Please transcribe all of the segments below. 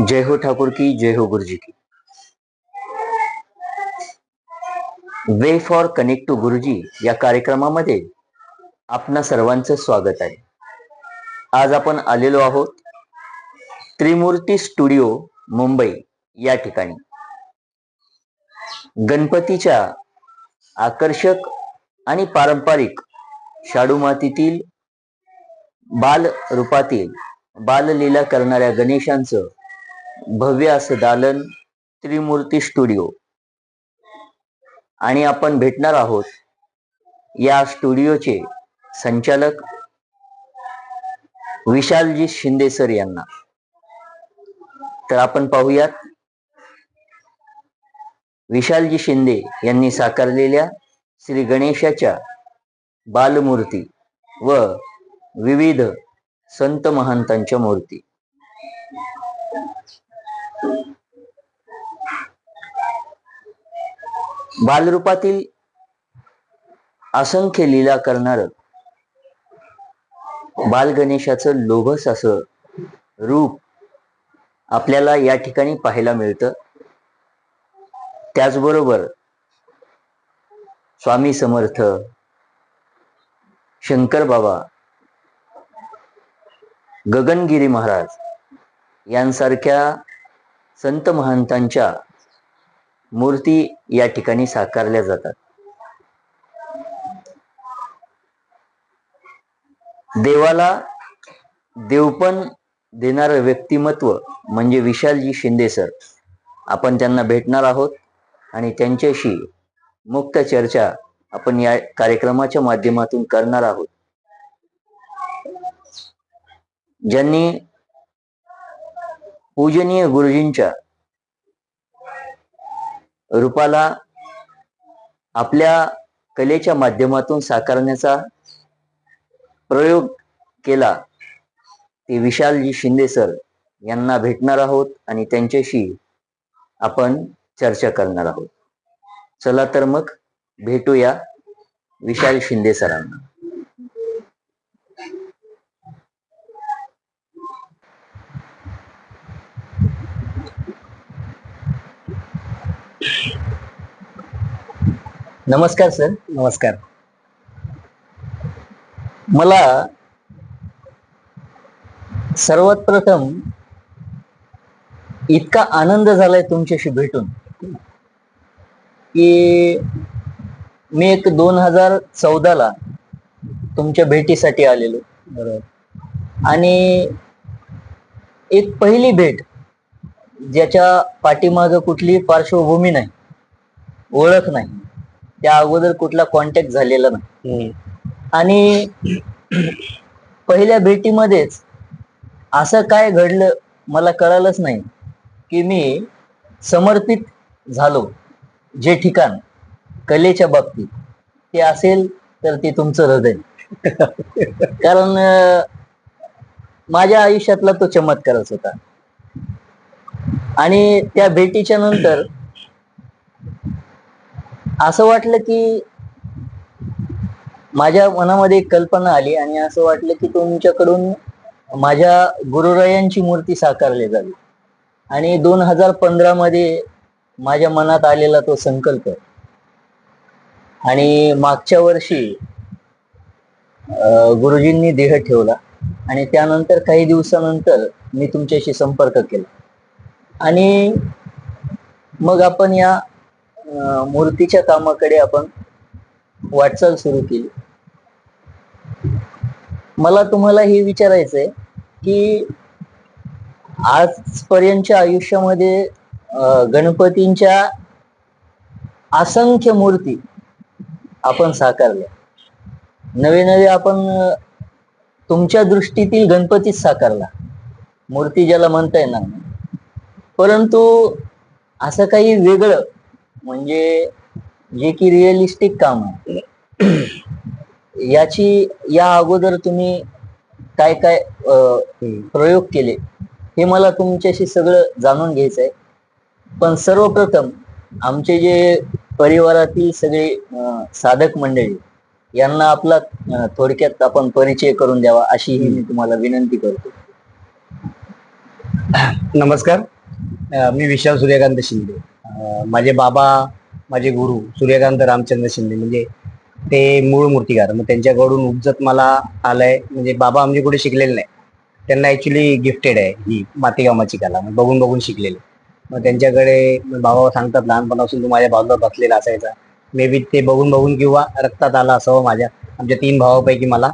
जय हो ठाकुर की जय हो गुरुजी की। वे फॉर कनेक्ट टू गुरुजी या कार्यक्रमामध्ये आपणा सर्वांचं स्वागत आहे. आज आपण आलेलो आहोत त्रिमूर्ती स्टुडिओ मुंबई या ठिकाणी. गणपतीच्या आकर्षक आणि पारंपरिक शाडू मातीतील बाल रूपातील बाललीला करणाऱ्या गणेशांचं भव्य असं दालन त्रिमूर्ती स्टुडिओ. आणि आपण भेटणार आहोत या स्टुडिओचे संचालक विशालजी शिंदे सर यांना. तर आपण पाहूयात विशालजी शिंदे यांनी साकारलेल्या श्री गणेशाच्या बालमूर्ती व विविध संत महंतांच्या मूर्ती. बालरूपातील असंख्य लीला करणार बालगणेशाचं लोभस असं रूप आपल्याला या ठिकाणी पाहायला मिळतं. त्याचबरोबर स्वामी समर्थ शंकर बाबा गगनगिरी महाराज यांसारख्या संत महंतांच्या मूर्ती या ठिकाणी साकारल्या जातात. देवाला देवपण देणारं व्यक्तिमत्व म्हणजे विशालजी शिंदे सर आपण त्यांना भेटणार आहोत आणि त्यांच्याशी मुक्त चर्चा आपण या कार्यक्रमाच्या माध्यमातून करणार आहोत. ज्यांनी पूजनीय गुरुजींच्या रूपाला आपल्या कलेच्या माध्यमातून साकारण्याचा प्रयोग केला. ते विशालजी शिंदे सर यांना भेटणार आहोत आणि त्यांच्याशी आपण चर्चा करणार आहोत. चला तर मग भेटूया विशाल शिंदे सरांना. नमस्कार सर. नमस्कार. मला सर्वात प्रथम इतका आनंद झालाय तुमच्याशी भेटून की मी एक दोन हजार चौदाला तुमच्या भेटीसाठी आलेलो. बरोबर. आणि एक पहिली भेट ज्याच्या पाठीमाग कुठली पार्श्वभूमी नाही ओळख नाही. त्या अगोदर कुठला कॉन्टॅक्ट झालेला नाही. आणि पहिल्या भेटीमध्येच असं काय घडलं मला कळालंच नाही की मी समर्पित झालो. जे ठिकाण कलेच्या बाबतीत ते असेल तर ते तुमचं हृदय. कारण माझ्या आयुष्यातला तो चमत्कारच होता. आणि त्या भेटीच्या नंतर असं वाटलं की माझ्या मनामध्ये एक कल्पना आली आणि असं वाटलं की तुमच्याकडून माझ्या गुरुरायांची मूर्ती साकारली जावी. आणि दोन हजार पंधरा मध्ये माझ्या मनात आलेला तो संकल्प. आणि मागच्या वर्षी गुरुजींनी देह ठेवला आणि त्यानंतर काही दिवसानंतर मी तुमच्याशी संपर्क केला. आणि मग आपण या मूर्तीच्या कामाकडे आपण वाटचाल सुरू केली. मला तुम्हाला हे विचारायचंय की आजपर्यंतच्या आयुष्यामध्ये गणपतींच्या असंख्य मूर्ती आपण साकारल्या. नवे नवे आपण तुमच्या दृष्टीतील गणपतीच साकारला. मूर्ती ज्याला म्हणता येणार नाही परंतु असं काही वेगळं म्हणजे जे की रिअलिस्टिक काम आहे. याची या अगोदर तुम्ही काय काय. प्रयोग केले हे मला तुमच्याशी सगळं जाणून घ्यायचं आहे पण सर्वप्रथम आमचे जे परिवारातील सगळे साधक मंडळी यांना आपला थोडक्यात आपण परिचय करून द्यावा अशी ही मी तुम्हाला विनंती करतो. नमस्कार. मी विशाल सूर्यकांत शिंदे. माझे बाबा माझे गुरु सूर्यकांत रामचंद्र शिंदे म्हणजे ते मूळ मूर्तिकार. मग त्यांच्याकडून उपजत मला आलंय. म्हणजे बाबा आमचे कुठे शिकलेले नाही. त्यांना ऍक्च्युली गिफ्टेड आहे ही मातीकामाची कला. मग बघून बघून शिकलेले. मग त्यांच्याकडे मग बाबा सांगतात लहानपणापासून तू माझ्या बाजूला बसलेला असायचा. मे बी ते बघून बघून किंवा रक्तात आला असावं माझ्या. आमच्या तीन भावापैकी मला.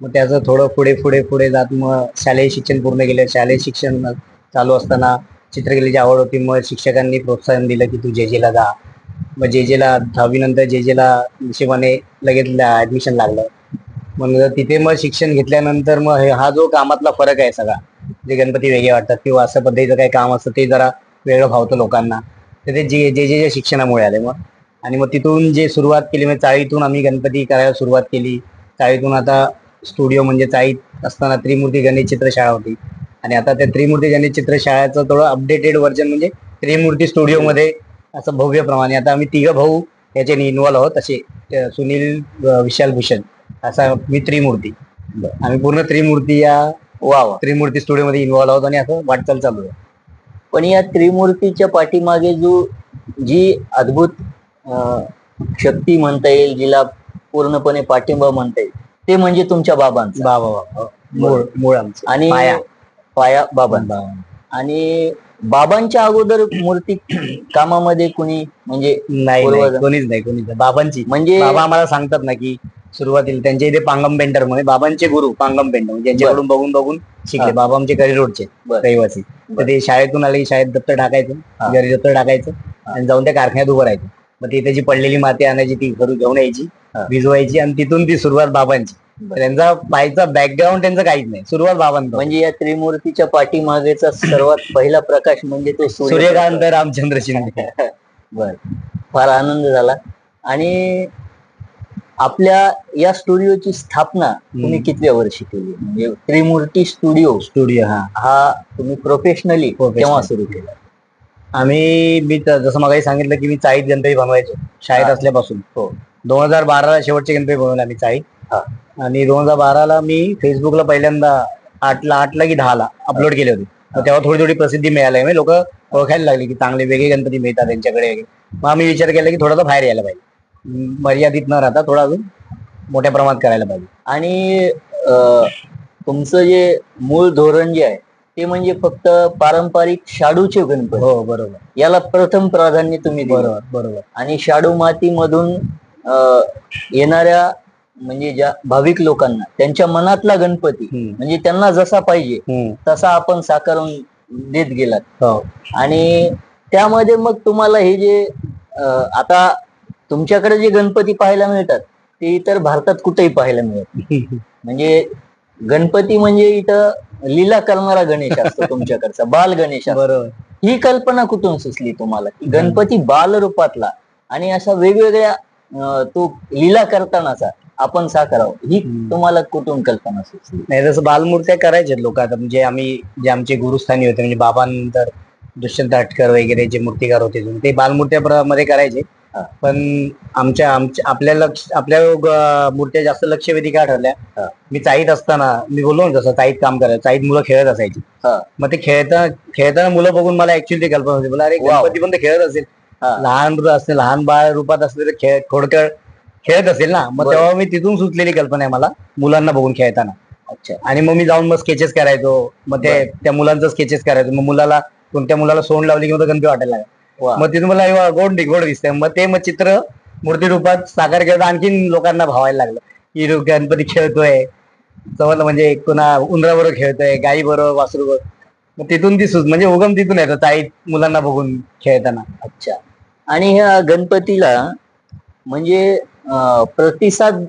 मग त्याचं थोडं पुढे पुढे पुढे जात मग शालेय शिक्षण पूर्ण केलं. शालेय शिक्षण चालू असताना चित्रकलेची आवड होती. मग शिक्षकांनी प्रोत्साहन दिलं की तू जे जेला जा. मग जे जेला दहावीनंतर जे जेला हिशेबाने लगेच ॲडमिशन लागलं. मग तिथे मग शिक्षण घेतल्यानंतर मग हे- हा जो कामातला फरक आहे सगळा जे गणपती वेगळे वाटतात किंवा असं पद्धतीचं काही काम असतं ते जरा वेगळं भावतं लोकांना. तर ते जे जे जे शिक्षणामुळे आले मग. आणि मग तिथून जे सुरुवात केली म्हणजे चाळीतून आम्ही गणपती करायला सुरुवात केली. चाळीतून आता स्टुडिओ म्हणजे चाळीत असताना त्रिमूर्ती गणेश चित्रशाळा होती. आणि आता त्या त्रिमूर्ती गणेश चित्रशाळेचं थोडं अपडेटेड व्हर्जन म्हणजे त्रिमूर्ती स्टुडिओमध्ये असं भव्य प्रमाणे. आता आम्ही तिघं भाऊ याच्याने इन्व्हॉल्व आहोत असे सुनील विशाल भूषण. असा मी त्रिमूर्ती. आम्ही पूर्ण त्रिमूर्ती या वा त्रिमूर्ती स्टुडिओमध्ये इन्व्हॉल्व आहोत आणि असं वाटचाल चालू आहे. पण या त्रिमूर्तीच्या पाठीमागे जो जी अद्भुत शक्ती म्हणता येईल जिला पूर्णपणे पाठिंबा म्हणता येईल ते म्हणजे तुमच्या बाबांचा. बाबा बाबा. मूळ मूळ आमचं. आणि पाया. बाबांचा आणि बाबांच्या अगोदर मूर्ती कामामध्ये कुणी म्हणजे नाही नाही, पूर्वज- कोणीच नाही कोणीच नाही. बाबांची म्हणजे बाबा आम्हाला सांगतात ना की सुरुवातीला त्यांच्या इथे पांगम पेंटर म्हणे बाबांचे गुरु पांगम पेंटर म्हणजे त्यांच्याकडून बघून बघून शिकले हा. बाबा आमचे करी रोडचे बरं. रहिवासी तर ते शाळेतून आले की शाळेत दप्तर टाकायचं. घरी दप्तर टाकायचं आणि जाऊन त्या कारखान्यात उभं राहायचं मग ती त्याची पडलेली माती आणायची ती घरून घेऊन यायची हा. भिजवायची आणि तिथून ती सुरुवात बाबांची. त्यांचा पायचा बॅकग्राऊंड त्यांचं काहीच नाही. सुरुवात बाबांचं म्हणजे या त्रिमूर्तीच्या पाठीमागेचा सर्वात पहिला प्रकाश म्हणजे तो सूर्य. सूर्यकांत रामचंद्र शिंदे. बर. फार आनंद झाला. आणि आपल्या या स्टुडिओची स्थापना तुम्ही. कितव्या वर्षी केली? म्हणजे त्रिमूर्ती स्टुडिओ. स्टुडिओ हा. हा तुम्ही प्रोफेशनली. केव्हा सुरू केला? आम्ही मी जसं मगाही सांगितलं की मी चाळीत गणपती बनवायचो. शाळेत. असल्यापासून. हो. दोन हजार बाराला शेवटचे गणपती बनवले आम्ही चाळीत. हा. आणि दोन हजार बाराला मी फेसबुकला पहिल्यांदा आठला आठला की दहाला अपलोड केले होते. तेव्हा थोडी थोडी प्रसिद्धी मिळाली. म्हणजे लोक ओळखायला लागली की चांगले वेगळे गणपती मिळतात त्यांच्याकडे. मग आम्ही विचार केला की थोडासा बाहेर यायला पाहिजे. मर्यादित न राहता थोडा अजून मोठ्या प्रमाणात करायला पाहिजे. आणि तुमचं जे मूळ धोरण जे आहे ते म्हणजे फक्त पारंपरिक शाडूचे गणपती. हो बरोबर. याला प्रथम प्राधान्य तुम्ही. बरोबर बरोबर. आणि शाडू मातीमधून येणाऱ्या म्हणजे ज्या भाविक लोकांना त्यांच्या मनातला गणपती. म्हणजे त्यांना जसा पाहिजे. तसा आपण साकारून देत गेलात हो आणि त्यामध्ये मग तुम्हाला हे जे आता तुमच्याकडे जे गणपती पाहायला मिळतात ते इतर भारतात कुठेही पाहायला मिळत. म्हणजे गणपती म्हणजे इथं लीला करणारा गणेश असतो तुमच्याकडचा बाल गणेश बरोबर ही कल्पना कुठून सुचली तुम्हाला की गणपती बाल रूपातला आणि अशा वेगवेगळ्या तो लीला करतानाचा आपण साकारावं ही. तुम्हाला कुठून कल्पना सुचली नाही जसं बालमूर्त्या करायचे लोक आता म्हणजे आम्ही जे आमचे गुरुस्थानी होते म्हणजे बाबांनंतर दुष्यंत हटकर वगैरे जे मूर्तिकार होते ते बालमूर्त्या मध्ये करायचे. पण आमच्या आमच्या आपल्या लक्ष आपल्या मूर्त्या जास्त लक्षवेधी का ठरल्या. मी चाईत असताना मी बोललो ना जसं चाईत काम करायचं चाईत मुलं खेळत असायची. मग ते खेळता खेळताना मुलं बघून मला ऍक्च्युअली ते कल्पना होती बोला अरे. गणपती पण ते खेळत असेल. लहान असते लहान बाळ रूपात असलेले खेळ थोडक्यात खेळत असेल ना मग बरं. तेव्हा मी तिथून सुचलेली कल्पना आहे मला मुलांना बघून खेळताना. अच्छा. आणि मग मी जाऊन मग स्केचेस करायचो. मग ते त्या मुलांचं स्केचेस करायचो. मग मुलाला कोणत्या मुलाला सोंड लावली की मग तो गणपती वाटायला लागला. वा. मग तिथून मला गोड दि- गोड दिसतंय. मग ते मग चित्र मूर्ती रूपात साकार केलं आणखीन लोकांना भावायला लागलं. की रो- गणपती खेळतोय. समजलं म्हणजे कोणा उंदराबरोबर खेळतोय गाई बरोबर वासरू बरोबर मग तिथून ती सुच म्हणजे उगम तिथून येतं ताई मुलांना बघून खेळताना. अच्छा. आणि ह्या गणपतीला म्हणजे प्रतिसाद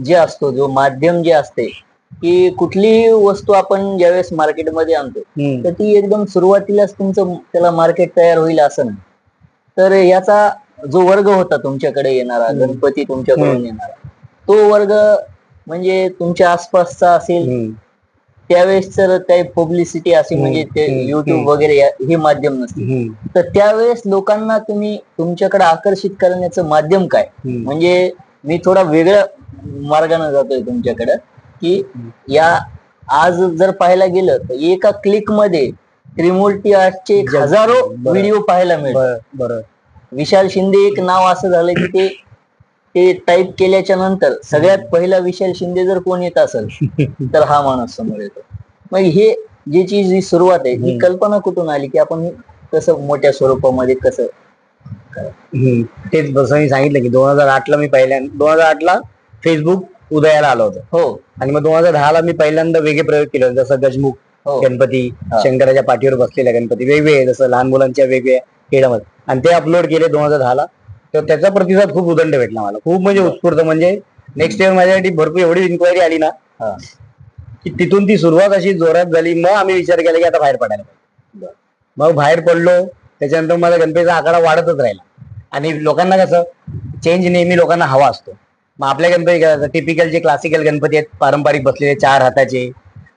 जे असतो जो माध्यम जे असते की कुठलीही वस्तू आपण ज्यावेळेस मार्केटमध्ये आणतो. तर ती एकदम सुरुवातीलाच तुमचं त्याला मार्केट तयार होईल असं नाही तर याचा जो वर्ग होता तुमच्याकडे येणारा. गणपती तुमच्याकडून. येणारा तो वर्ग म्हणजे तुमच्या आसपासचा असेल. त्यावेळेस तर काही पब्लिसिटी हम्म. म्हणजे ते. युट्यूब. वगैरे या- हे माध्यम हम्म. तर त्यावेळेस लोकांना तुम्ही तुमच्याकडे आकर्षित करण्याचं माध्यम काय हम्म. म्हणजे मी थोडा वेगळ्या मार्गाने जातोय तुमच्याकडे की या आज जर पाहायला गेलं तर एका क्लिकमध्ये त्रिमूर्ती आर्टचे हजारो बरं. व्हिडिओ पाहायला मिळतात बर- बरं विशाल शिंदे एक नाव असं झालं की ते ते टाईप केल्याच्यानंतर सगळ्यात पहिला विशाल शिंदे जर कोण येत असेल तर हा माणूस समोर येतो. मग हे जी चीज जी सुरुवात आहे ही. कल्पना कुठून आली की आपण हे कसं मोठ्या स्वरूपामध्ये कसं. तेच जसं मी सांगितलं की दोन हजार आठला मी पहिल्यांदा दोन हजार आठला फेसबुक उदयाला आलं होतं. हो. आणि मग दोन हजार दहाला मी पहिल्यांदा वेगळे प्रयोग केले जसं गजमुख हो. गणपती हा. शंकराच्या पाठीवर बसलेल्या गणपती. वेगवेगळे जसं लहान मुलांच्या वेगवेगळ्या खेळामध्ये. आणि ते अपलोड केले दोन हजार दहाला. तर त्याचा प्रतिसाद खूप उदंड भेटला मला. खूप म्हणजे उत्स्फूर्त. म्हणजे नेक्स्ट इयर माझ्यासाठी भरपूर एवढी इन्क्वायरी आली ना. की तिथून ती सुरुवात अशी जोरात झाली. मग आम्ही विचार केला की आता बाहेर पडायला पाहिजे. मग बाहेर पडलो. त्याच्यानंतर मला गणपतीचा आकडा वाढतच राहिला. आणि लोकांना कसं चेंज नेहमी लोकांना हवा असतो. मग आपल्या गणपती टिपिकल जे क्लासिकल गणपती आहेत पारंपरिक बसलेले चार हाताचे.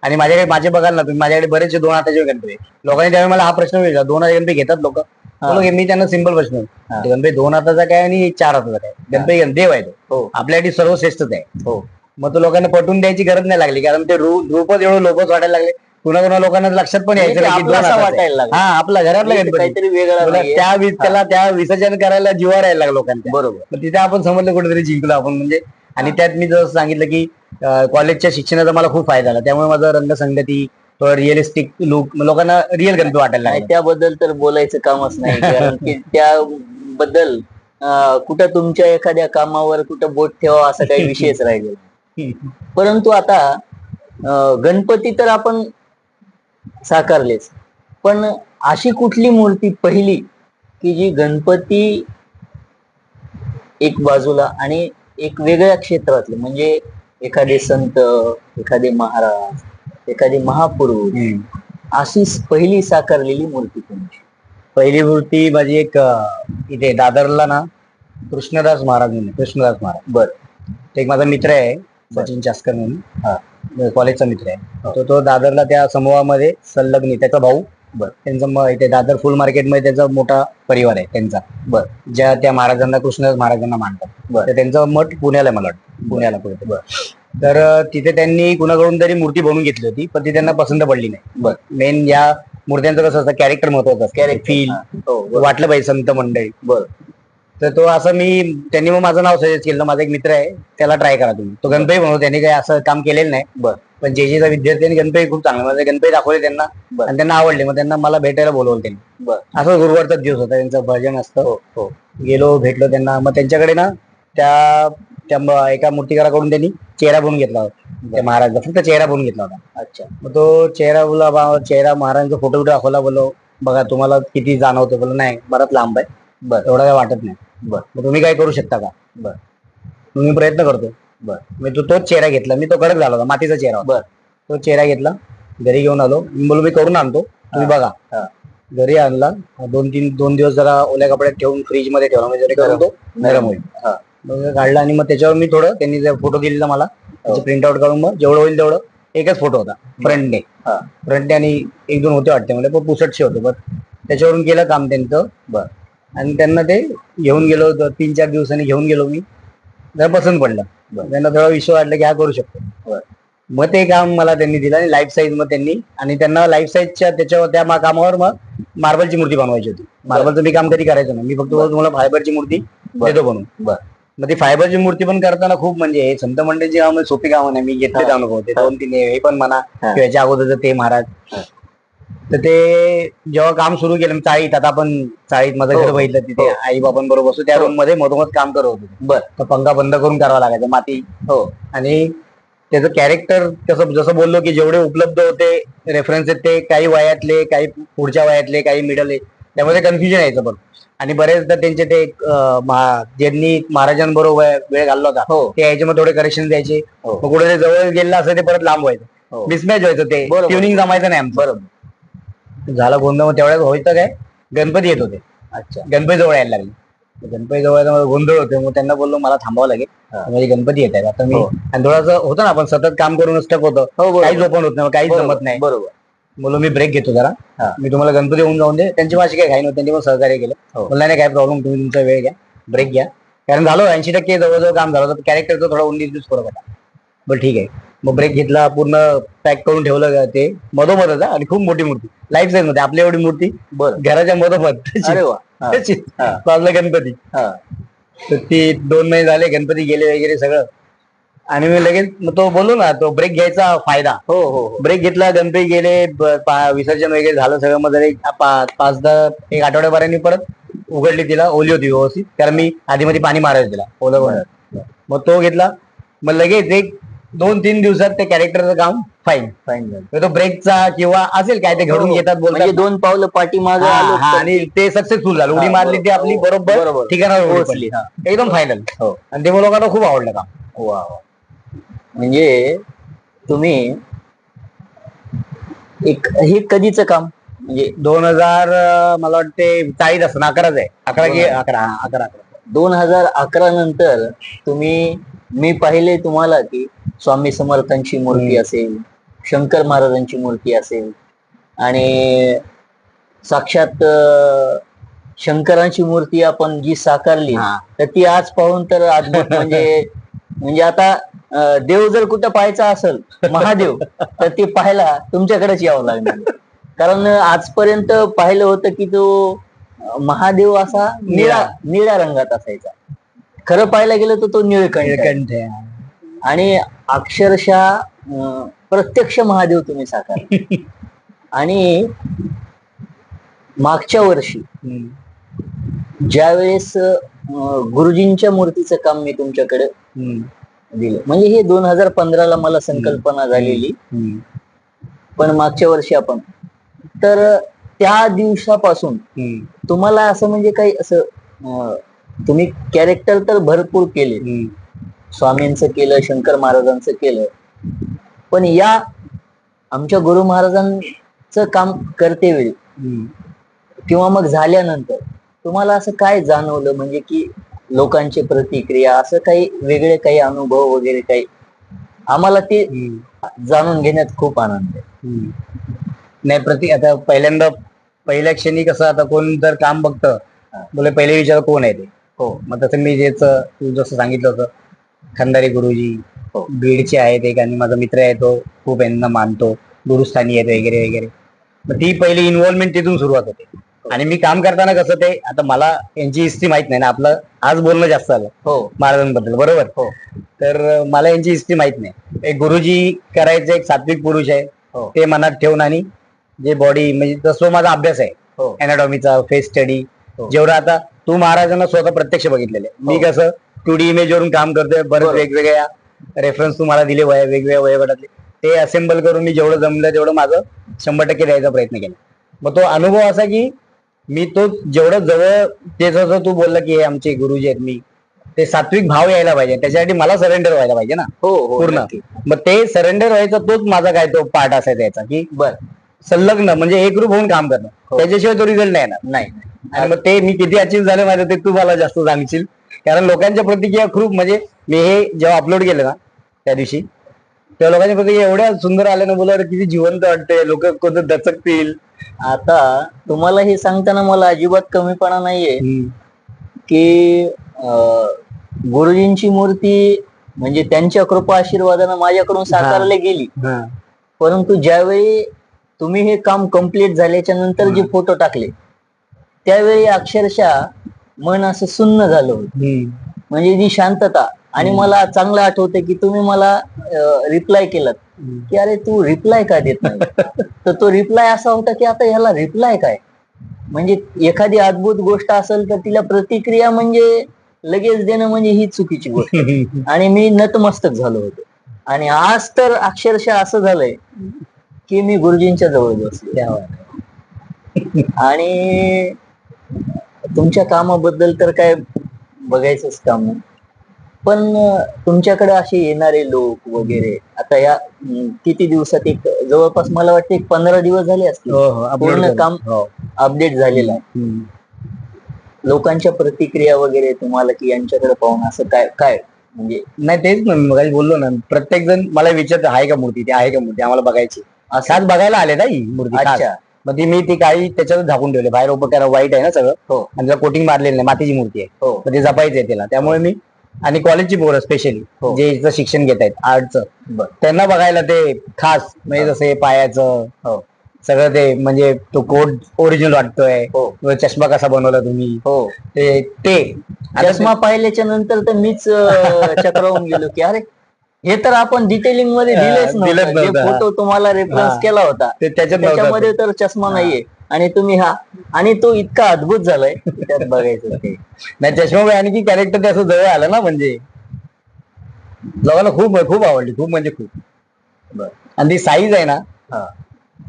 आणि माझ्याकडे माझे बघाल ना तुम्ही माझ्याकडे बरेचसे दोन हाताचे गणपती आहेत. लोकांनी त्यावेळी मला हा प्रश्न विचारला. दोन हाताचे गणपती घेतात लोक. मी त्यांना सिंपल प्रश्न. विचारला. गणपती दोन हाताचा काय आणि चार हाताचा काय? गणपती गण- देव आहे तो. हो. आपल्यासाठी सर्वश्रेष्ठच आहे. हो. मग तो लोकांना पटवून द्यायची गरज नाही लागली कारण ते रूपच एवढं लोकच वाटायला लागले. कुणा कुणा लोकांना लक्षात पण यायचं म्हणजे. वाटायला लागलं. हा आपला घरातला इथे गणपती. काहीतरी वेगळा. त्या त्याला त्या विसर्जन करायला जीवा राहायला लागला लोकांच्या. बरोबर. तिथे आपण समजलं कुठेतरी जिंकलो आपण म्हणजे. आणि त्यात मी जसं सांगितलं की कॉलेजच्या शिक्षणाचा मला खूप फायदा झाला. त्यामुळे माझं रंगसंगती रिअलिस्टिक लुक लोकांना रिअल गणपती वाटायला नाही त्याबद्दल तर बोलायचं कामच नाही कारण की त्याबद्दल अं, कुठं तुमच्या एखाद्या कामावर कुठं बोट ठेवा असा काही विषयच राहिलेला नाही. परंतु आता अं, गणपती तर आपण साकारलेच पण अशी कुठली मूर्ती पहिली की जी गणपती एक बाजूला आणि एक वेगळ्या क्षेत्रातले म्हणजे एखादे संत एखादे महाराज एखादे महापुरुष. अशी पहिली साकारलेली मूर्ती कोणती पहिली मूर्ती माझी एक अं, इथे दादरला ना कृष्णदास महाराज म्हणून कृष्णदास महाराज बर ते एक माझा मित्र आहे सचिन चास्कर म्हणून हा. कॉलेजचा मित्र आहे हो. तो तो दादरला त्या समूहामध्ये संलग्न त्याचा भाऊ बर. त्यांचा इथे दादर फुल मार्केटमध्ये त्यांचा मोठा परिवार आहे त्यांचा बर. ज्या त्या महाराजांना कृष्णदास महाराजांना मानतात बर. तर त्यांचं मठ पुण्याला मला वाटतं पुण्याला बर. तर तिथे त्यांनी कुणाकडून तरी मूर्ती बनवून घेतली होती पण ती त्यांना पसंत पडली नाही. बर. मेन या मूर्त्यांचं कसं असतं कॅरेक्टर महत्वाचं असतं. फील हा. बर. वाटलं पाहिजे संत मंडळी. बर. तर तो असं मी त्यांनी मग माझं नाव सजेस्ट केलं. माझा एक मित्र आहे त्याला ट्राय करा तुम्ही. तो गणपती बनवतो. त्यांनी काही असं काम केलेलं नाही. बर. पण जे जेचा विद्यार्थी आणि गणपती खूप चांगला माझे गणपती दाखवले त्यांना. आणि त्यांना आवडले. मग त्यांना मला भेटायला बोलवलं त्यांनी. बर. असं गुरुवारचाच दिवस होता. त्यांचं भजन असतं. हो हो. गेलो भेटलो त्यांना. मग त्यांच्याकडे ना त्या त्या एका मूर्तिकाराकडून त्यांनी चेहरा बनवून घेतला होता. त्या महाराजचा फक्त चेहरा बनवून घेतला होता. अच्छा. मग तो चेहरा बोला बा चेहरा महाराजांचा फोटो बिटो दाखवला बोलो बघा तुम्हाला किती जाणवतो बोलो नाही बराच लांब आहे. बर. एवढं काय वाटत नाही. बर. तुम्ही काय करू शकता का? बर. मी प्रयत्न करतो. बर. मी तो तोच चेहरा घेतला. मी तो कडक झाला होता मातीचा चेहरा बर. तो चेहरा घेतला. घरी घेऊन आलो. मी बोललो मी करून आणतो. तुम्ही. बघा. घरी आणला. दोन तीन दोन दिवस जरा ओल्या कपड्यात ठेवून फ्रीजमध्ये ठेवला. म्हणजे नरम होईल. मग काढला आणि मग त्याच्यावर मी थोडं त्यांनी फोटो दिलेला मला त्याचे प्रिंट आउट काढून मग जेवढं होईल तेवढं एकच फोटो होता फ्रंटने हा. फ्रंटने आणि एक दोन होते वाटते म्हणजे पण पुसटशे होते पण त्याच्यावरून केलं काम त्यांचं. बर. आणि त्यांना ते घेऊन गेलो द- तीन चार दिवसांनी घेऊन गेलो मी. जरा पसंत पडलं. त्यांना थोडा विश्वास वाटला की हा करू शकतो. बर. मग ते काम मला त्यांनी दिलं आणि लाईफ साईज मग त्यांनी आणि त्यांना लाईफ साईजच्या त्याच्यावर त्या कामावर मग मार्बलची मूर्ती बनवायची होती. मार्बलचं मी काम कधी करायचं नाही. मी फक्त तुम्हाला फायबरची मूर्ती. देतो बनवून बर. मग ती फायबरची मूर्ती पण करताना खूप म्हणजे संत मंडळीची कामं सोपी कामं नाही मी घेतले. अनुभव ते. दोन तीन हे पण म्हणा. किंवा याच्या अगोदरचं ते महाराज. तर ते जेव्हा काम सुरू केलं चाळीत आता आपण चाळीत माझं घर हो. बघितलं तिथे हो. आई बाबांबरोबर बसतो त्या हो. रूममध्ये मधोमध काम करत होतो बर तर पंखा बंद करून करावा लागायचा माती हो आणि त्याचं कॅरेक्टर कसं जसं बोललो की जेवढे उपलब्ध होते रेफरन्स आहेत ते काही वयातले काही पुढच्या वयातले काही मिडल त्यामध्ये कन्फ्युजन यायचं पण. आणि बरेचदा त्यांचे ते ज्यांनी महाराजांबरोबर वेळ- घालला होता हो. ते याच्यामध्ये थोडे करेक्शन द्यायचे. हो. मग कुठे जवळ गेलं असं ते परत लांब व्हायचं. हो. मिसमॅच व्हायचं ते. ट्युनिंग जमायचं नाही आमचं. बरोबर. झाला गोंधळ मग तेवढ्यात व्हायचं काय? गणपती येत होते. अच्छा. गणपती जवळ यायला लागले. गणपती जवळ गोंधळ होते. मग त्यांना बोललो मला थांबावं लागेल. हा. म्हणजे गणपती येत आहेत. आता मी हो. आणि थोडंसं होतं ना आपण सतत काम करून स्टक होतं. हो काहीच ओपन होत नाही काहीच. जमत नाही. बरोबर. बोलो मी ब्रेक घेतो जरा. हा. मी तुम्हाला गणपती होऊन जाऊन दे. त्यांची माझी काही घाई नव्हती त्यांनी पण सहकार्य केलं. हो. नाही काय प्रॉब्लेम तुम्ही तुमचा वेळ घ्या. ब्रेक घ्या. कारण झालं ऐंशी टक्के जवळजवळ काम झालं होतं. कॅरेक्टरचा थोडा उन्नीस वीस फरक होता बरं ठीक आहे. मग ब्रेक घेतला पूर्ण पॅक करून ठेवलं का ते मधोमधच हा, आणि खूप मोठी मूर्ती. लाईफ साईजमध्ये आपल्या एवढी मूर्ती. बर. घराच्या मधोमध. अरे वा. हा, त्याची. हा. बाजूला गणपती. हा. तर ती दोन महिने झाले गणपती गेले वगैरे सगळं. आणि मी लगेच तो बोललो ना तो ब्रेक घ्यायचा फायदा. हो हो हो. ब्रेक घेतला गणपती गेले ब- पा- विसर्जन वगैरे झालं सगळं मग जरा एक पा- पाच दहा एक आठवड्याभराने परत उघडली तिला ओली होती व्यवस्थित कारण मी आधी मध्ये पाणी मारायचं तिला ओलं मग तो घेतला मग लगेच एक दोन तीन दिवसात त्या कॅरेक्टरचं काम फाईन फाईन झालं. तो ब्रेकचा किंवा असेल काय ते घडून हो, हो. घेतात बोलतात. म्हणजे दोन पावलं पाठी मागे हा, आलो हा, आणि ते सक्सेसफुल झालं. उडी हा, मारली ती आपली बरोबर. ठिकाणावर उडी पोहोचली, पडली. हा. एकदम फायनल हो. आणि ते लोकांना खूप आवडलं काम. वा वा. म्हणजे तुम्ही एक हे कधीच काम म्हणजे दोन हजार मला वाटते चाळीस असं अकराच आहे अकरा की अकरा हा, अकरा अकरा दोन हजार अकरा नंतर तुम्ही मी पाहिले तुम्हाला की स्वामी समर्थांची मूर्ती. असेल शंकर महाराजांची मूर्ती असेल आणि साक्षात अं, शंकरांची मूर्ती आपण जी साकारली हा. तर ती आज पाहून तर अद्भुत म्हणजे म्हणजे आता देव जर कुठं पाहायचा असेल महादेव तर ते पाहायला तुमच्याकडेच यावं लागणार कारण आजपर्यंत पाहिलं होतं की तो महादेव असा निळा निळ्या रंगात असायचा खरं पाहायला गेलं तर तो निळकंठ. आणि अक्षरशः प्रत्यक्ष महादेव तुम्ही साकार आणि मागच्या वर्षी. ज्यावेळेस गुरुजींच्या मूर्तीचं काम मी तुमच्याकडे. दिलं म्हणजे हे दोन हजार पंधराला मला संकल्पना झालेली. पण मागच्या वर्षी आपण तर त्या दिवसापासून. तुम्हाला असं म्हणजे काही असं तुम्ही कॅरेक्टर तर भरपूर केले. स्वामींचं केलं शंकर महाराजांचं केलं पण या आमच्या गुरु महाराजांचं काम करते वेळी. किंवा मग झाल्यानंतर तुम्हाला असं काय जाणवलं म्हणजे की लोकांची प्रतिक्रिया असं काही वेगळे काही अनुभव वगैरे काही आम्हाला ते. जाणून घेण्यात खूप आनंद आहे. नाही प्रति आता पहिल्यांदा पहिल्या क्षणी कसं आता कोण जर काम बघतं बोले पहिले विचार कोण आहे ते? हो. मग तसं मी जेच तू जसं सांगितलं होतं खंदारी गुरुजी हो. बीडचे आहेत एक आणि माझा मित्र आहे तो खूप यांना मानतो गुरुस्थानी आहेत वगैरे वगैरे. मग ती पहिली इन्व्हॉल्वमेंट तिथून सुरुवात होते. आणि मी काम करताना कसं ते आता मला यांची हिस्ट्री माहीत नाही ना आपलं आज बोलणं जास्त झालं. हो. महाराजांबद्दल बरोबर? हो. तर मला यांची हिस्ट्री माहीत नाही. एक गुरुजी करायचे एक सात्विक पुरुष आहे. हो. ते मनात ठेवून आणि जे बॉडी म्हणजे जसं माझा अभ्यास आहे. हो. अॅनाटॉमीचा फेस स्टडी हो. जेवढं आता तू महाराजांना स्वतः प्रत्यक्ष बघितलेले मी हो. कसं टू डी इमेज वरून काम करतोय बरेच. वेगवेगळ्या रेफरन्स तुम्हाला दिले वया वेगवेगळ्या वयोगटातले. ते असेंबल करून मी जेवढं जमलं तेवढं माझं शंभर टक्के द्यायचा प्रयत्न केला. मग तो अनुभव असा की मी तो जेवढं जवळ ते जसं तू बोलला की हे आमचे गुरुजी आहेत मी ते सात्विक भाव यायला पाहिजे. त्याच्यासाठी मला सरेंडर व्हायला पाहिजे ना. हो हो पूर्ण. नक्की. मग ते सरेंडर व्हायचा तोच माझा काय तो पार्ट असायचा याचा की बर. संलग्न म्हणजे एकरूप होऊन काम करणं. हो. त्याच्याशिवाय तो रिझल्ट नाही येणार. नाही. आणि मग ते मी किती अचीव झालं माझं ते तू मला जास्त सांगशील. कारण लोकांच्या प्रतिक्रिया खूप म्हणजे मी हे जेव्हा अपलोड केलं ना त्या दिवशी तेव्हा लोकांच्या प्रतिक्रिया एवढ्या सुंदर आल्या ना बोला किती जिवंत वाटते लोक कोणतं दचकतील. आता तुम्हाला हे सांगताना मला अजिबात कमीपणा नाहीये. की अं, गुरुजींची मूर्ती म्हणजे त्यांच्या कृपा आशीर्वादानं माझ्याकडून साकारली गेली हा. परंतु ज्यावेळी तुम्ही हे काम कंप्लीट झाल्याच्यानंतर जे फोटो टाकले त्यावेळी अक्षरशः मन असं सुन्न झालं होतं हम्म. म्हणजे जी शांतता आणि मला चांगलं आठवतं की तुम्ही मला रिप्लाय केलात. की अरे तू रिप्लाय का देत नाही? तर तो रिप्लाय असा होता की आता ह्याला रिप्लाय काय? म्हणजे एखादी अद्भुत गोष्ट असेल तर तिला प्रतिक्रिया म्हणजे लगेच देणं म्हणजे ही चुकीची गोष्ट. आणि मी नतमस्तक झालो होतो. आणि आज तर अक्षरशः असं झालंय की मी गुरुजींच्या जवळ बसले आणि तुमच्या कामाबद्दल तर काय बघायचंच काम नाही. पण तुमच्याकडे असे येणारे लोक वगैरे आता या किती दिवसात एक जवळपास मला वाटतं एक पंधरा दिवस झाले असतील. हो हो पूर्ण. काम हो. अपडेट झालेलं आहे. लोकांच्या प्रतिक्रिया वगैरे तुम्हाला की यांच्याकडे पाहून असं काय काय? म्हणजे नाही तेच ना मग बोललो ना प्रत्येक जण मला विचारत आहे का मूर्ती ती? आहे का मूर्ती? आम्हाला बघायची. असं. खास बघायला आले ना ही मूर्ती. अच्छा. मग ती मी ती काही त्याच्यातच झाकून ठेवले बाहेर उभं करा वाईट आहे ना सगळं. हो. आणि त्याला कोटिंग मारलेलं नाही मातीची मूर्ती आहे. हो. ते जपायचं आहे त्याला त्यामुळे मी आणि कॉलेजची पोरं स्पेशली हो. जे इथं शिक्षण घेत आहेत आर्टचं बर त्यांना बघायला ते खास म्हणजे जसं हे पायाचं हो सगळं ते म्हणजे तो कोट ओरिजिनल वाटतोय हो चष्मा कसा बनवला तुम्ही हो ते ते आता चष्मा पाहिल्याच्या नंतर तर मीच अं, चक्रावून गेलो की अरे हे तर आपण डिटेलिंगमध्ये हा, दिलेच दिलंच नव्हतं हा. फोटो तुम्हाला रेफरन्स हा. केला होता ते त्याच्यात नव्हतं. त्याच्यामध्ये तर चष्मा हा. नाहीये आणि तुम्ही हा. आणि तो इतका अद्भुत झालाय. की त्यात बघायचं ते. नाही चष्मा आणखी कॅरेक्टर त्याचं जवळ आलं ना म्हणजे. लोकांना खूप खूप आवडली खूप म्हणजे खूप. बर. आणि ती साईज आहे ना. हा.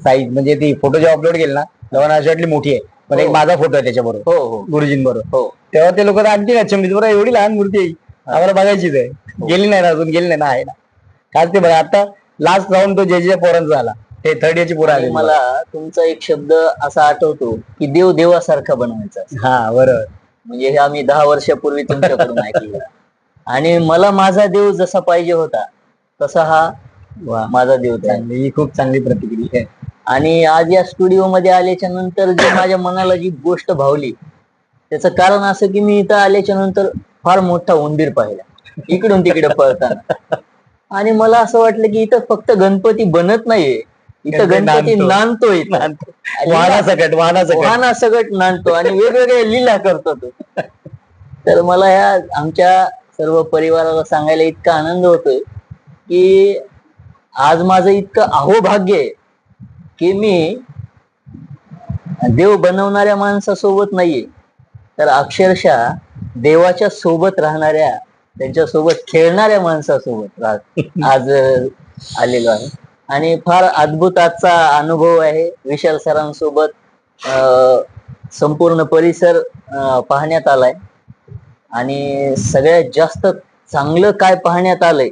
साईज म्हणजे ती फोटो जेव्हा अपलोड केली ना लोकांना अशी वाटली मोठी आहे. पण एक हो. माझा फोटो आहे त्याच्याबरोबर. हो हो. गुरुजींबरोबर. हो. तेव्हा ते लोक आणखी अचंबित बरं एवढी लहान मूर्ती आहे. आम्हाला बघायचीच आहे. हो. गेली नाही ना अजून गेली नाही ना आहे ना. खास ते बघा आता लास्ट राऊंड तो जे जे पोरांचा झाला. ते थर्ड इयरची पोरं आली मला तुमचा एक शब्द असा आठवतो की देव देवासारखा बनवायचा हा बरोबर. म्हणजे हे आम्ही दहा वर्षापूर्वी तुमच्याकडून ऐकलेलं आणि मला माझा देव जसा पाहिजे होता तसा हा माझा देव ही खूप चांगली प्रतिक्रिया आहे. आणि आज या स्टुडिओ मध्ये आल्याच्यानंतर जी माझ्या मनाला जी गोष्ट भावली त्याचं कारण असं की मी इथं आल्याच्यानंतर फार मोठा उंदीर पाहिला. इकडून तिकडे पळताना. आणि मला असं वाटलं की इथं फक्त गणपती बनत नाहीये. इथं गणपती नांदतो. इथं वाहना सकट वाहना सकट वाहना सगट. नांदतो आणि वेगवेगळ्या लीला करतो तो. तर मला ह्या आमच्या सर्व परिवाराला सांगायला इतका आनंद होतोय की आज माझं इतकं अहोभाग्य आहे की मी देव बनवणाऱ्या माणसासोबत नाहीये. तर अक्षरशः देवाच्या सोबत राहणाऱ्या त्यांच्यासोबत खेळणाऱ्या माणसासोबत राह- आज आलेलो आहे. आणि फार अद्भुत आजचा अनुभव आहे. विशाल सरांसोबत अं, संपूर्ण परिसर पाहण्यात आलाय. आणि सगळ्यात जास्त चांगलं काय पाहण्यात आलंय?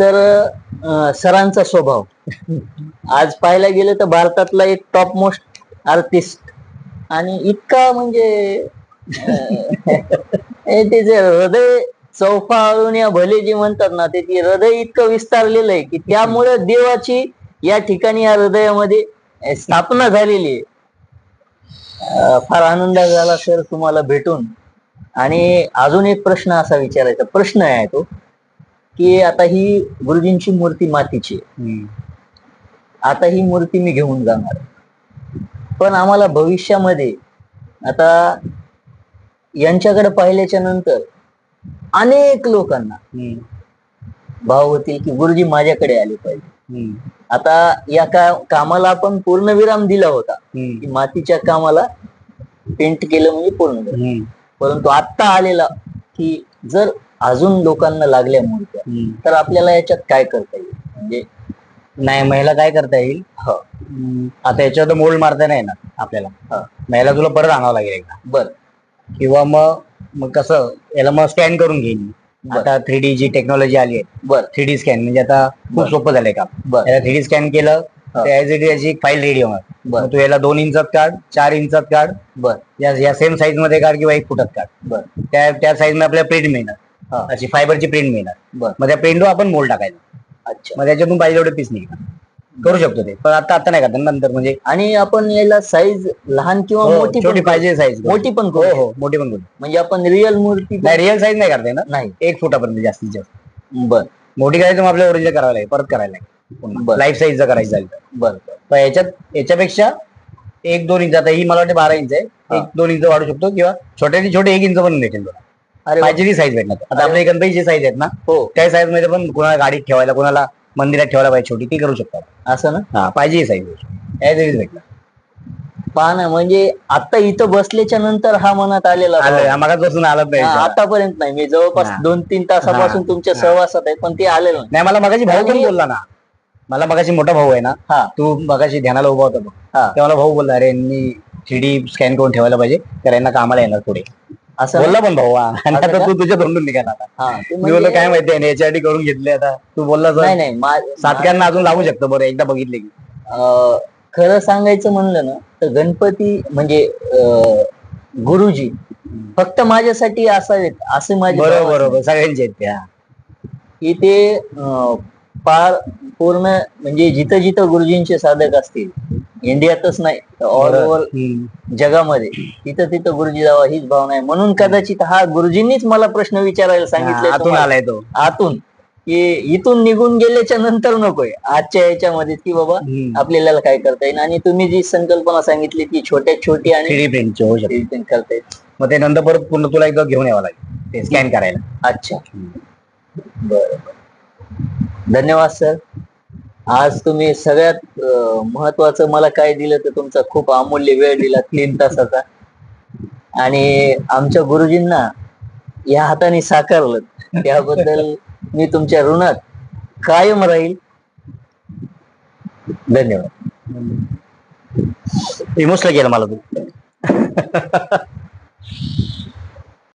तर सरांचा स्वभाव. आज पाहायला गेलं तर भारतातला एक टॉप मोस्ट आर्टिस्ट आणि इतका म्हणजे अं, हे त्याचे हृदय चौफाळून या भले जे म्हणतात ना ते ती हृदय इतकं विस्तारलेलं आहे की त्यामुळे देवाची या ठिकाणी या हृदयामध्ये स्थापना झालेली आहे फार आनंद झाला सर तुम्हाला भेटून आणि अजून एक प्रश्न असा विचारायचा प्रश्न आहे तो की आता ही गुरुजींची मूर्ती मातीची. आता ही मूर्ती मी घेऊन जाणार. पण आम्हाला भविष्यामध्ये आता यांच्याकडे पाहिल्याच्या नंतर अनेक लोकांना. भाव होतील की गुरुजी माझ्याकडे आले पाहिजे. आता या का कामाला आपण पूर्णविराम दिला होता. की मातीच्या कामाला पेंट केलं म्हणजे पूर्ण. परंतु आत्ता आलेला की जर अजून लोकांना लागल्या मूर्त्या. तर आपल्याला याच्यात काय करता येईल म्हणजे नाही महिला काय करता येईल हो. आता याच्यावर मोल्ड मारता नाही ना आपल्याला हा. महिला तुला परत आणावं लागेल एकदा बर किंवा मग मग कसं याला मग स्कॅन करून घेईन. बर. आता थ्री डी जी टेक्नॉलॉजी आली आहे. बर. थ्री डी स्कॅन म्हणजे आता खूप बर. सोपं झालंय काम. बर. याला थ्री डी स्कॅन केलं हा. तर ऍज इट याची एक फाईल रेडी होणार. बर. मग तू याला दोन इंचात काढ चार इंचात काढ. बर. या या सेम साईजमध्ये काढ किंवा एक फुटात काढ. बर. त्या त्या साईजमध्ये आपल्याला प्रिंट मिळणार. अशी फायबरची प्रिंट मिळणार. बर. मग त्या प्रिंटवर आपण मोल्ड टाकायचं. अच्छा. मग त्याच्यातून पाहिजे एवढे पीस निघणार. करू शकतो ते. पण आता आता नाही करता. नंतर म्हणजे आणि आपण याला साईज लहान किंवा हो, मोठी छोटी पण पाहिजे साईज मोठी पण हो करू. हो मोठी पण करू. म्हणजे आपण रिअल मूर्ती नाही रिअल साईज नाही करता येणार. नाही. एक फुटापर्यंत जास्तीत जास्त. बर. मोठी करायचं मग आपल्याला ओरिजिनल करावं लागेल. परत करायला लागेल. बरं. लाईफ साईजचा करायचं झालं तर. बर. पण याच्यात याच्यापेक्षा एक दोन इंच आता ही मला वाटते बारा इंच आहे. हा. एक दोन इंच वाढू शकतो किंवा छोट्याची छोटे एक इंच पण भेटेल तुला. अरे वा. पाहिजे ती साईज भेटणार. आता आपल्या गणपतीची साईज आहेत ना. हो. त्या साईजमध्ये पण कोणाला गाडीत ठेवायला कोणाला मंदिरात ठेवायला पाहिजे छोटी ती करू शकतो आपण. असं ना? हा पाहिजे साईज ऍज इट भेटणार पहा ना म्हणजे आता इथं बसल्याच्या नंतर हा मनात आलेला भाव. आलं आलं हा, नाही. आतापर्यंत नाही. मी जवळपास हा. दोन तीन तासापासून हा. तुमच्या. सहवासात आहे पण ते आलेलं नाही. नाही मला मगाशी भाऊ पण आणि- बोलला ना. मला मगाशी मोठा भाऊ आहे ना. हा. तू मगाशी ध्यानाला उभा होता बघ. हा. तेव्हा मला भाऊ बोलला अरे यांनी थ्री डी स्कॅन करून ठेवायला पाहिजे तर यांना कामाला येणार पुढे. असं बोलला पण भाऊ हा. आणि आता? तू तुझ्या तोंडून निघाला आता हा ते मी बोललो म्हणजे- काय माहिती आहे याच्यासाठी करून घेतले आता तू बोलला नाही नाही मा- सातक्यांना अजून लावू शकतो बरं एकदा बघितले की अं, खरं सांगायचं म्हणलं ना तर गणपती म्हणजे अं, गुरुजी फक्त माझ्यासाठी असावेत असे माझे भाव बरोबर. बरोबर सगळ्यांचे आहेत त्या की ते अं, फार पूर्ण म्हणजे जिथं जिथं गुरुजींचे साधक असतील इंडियातच नाही ऑल ओव्हर. जगामध्ये तिथं तिथं गुरुजी जावा हीच भावना आहे. म्हणून कदाचित हा गुरुजींनीच मला प्रश्न विचारायला सांगितले आतून आलाय तो. आतून. की इथून निघून गेल्याच्यानंतर नकोय. आजच्या याच्यामध्ये की बाबा. आपल्याला काय करता येईल? आणि तुम्ही जी संकल्पना सांगितली ती छोट्यात छोटी आणि 3D प्रिंटचे होऊ शकते print करता येईल. मग ते नंतर परत पुन्हा तुला एकदा घेऊन यावं लागेल. ते स्कॅन करायला. अच्छा. बर. धन्यवाद सर आज तुम्ही सगळ्यात महत्वाचं मला काय दिलं तर तुमचा खूप अमूल्य वेळ दिला तीन तासाचा. आणि आमच्या गुरुजींना या हाताने साकारलं. त्याबद्दल मी तुमच्या ऋणात कायम राहील. धन्यवाद. इमोशनल गेला मला तू